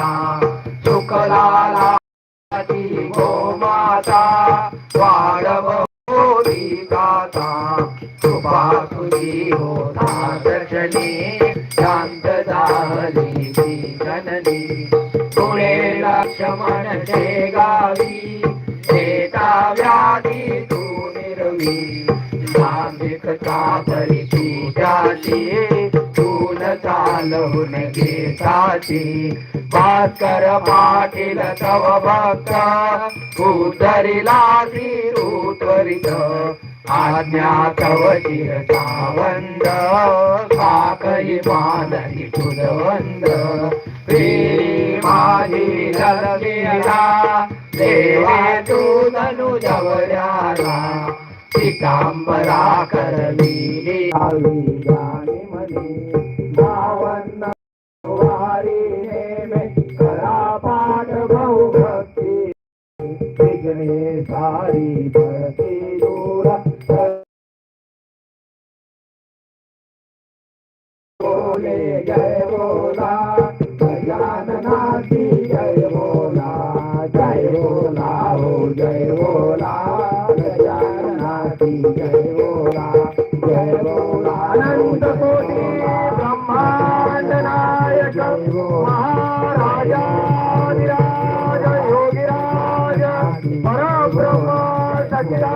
ना सुखलाला ती गोमाता वाढव होती गाता कृपा तुझी होता दर्शनी शांत झाली ती जननी पुणे लक्ष्मण ते गावी शेता व्याधी तू निर्वी धार्मिक का पूजाची जाती चालवून घेताची भास्कर पाटील तव भक्त उतरिला त्वरित आज्ञा तव शिरसावंद काकई मानही फुलवंद माझी ललगेला देवा तू धनु जवळ्याला पितांबरा करविली आवी जाणी म्हणे भावन्न जय हो बोला जय हो बोला राजा योग राजा पर ब्रह्म सचिरा